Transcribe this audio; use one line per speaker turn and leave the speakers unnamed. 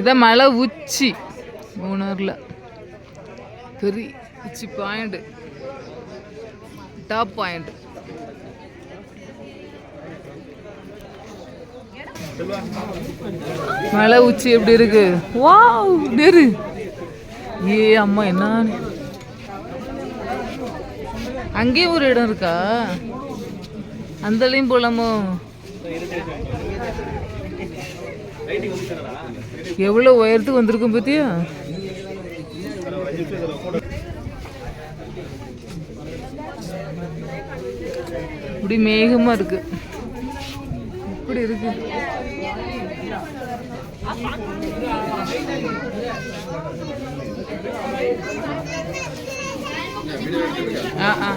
இதான் மலை உச்சி. மூணூரில். பெரிய உச்சி பாயிண்ட் டாப் பாயிண்ட் மலை உச்சி எப்படி இருக்கு? வா நேரு ஏ அம்மா என்ன அங்கேயும் ஒரு இடம் இருக்கா? அந்தலையும் போலாமோ? எவ்வளோ உயரத்துக்கு வந்திருக்கும் பத்தியா? இப்படி மேகமா இருக்கு. இப்படி இருக்கு. ஆ ஆ.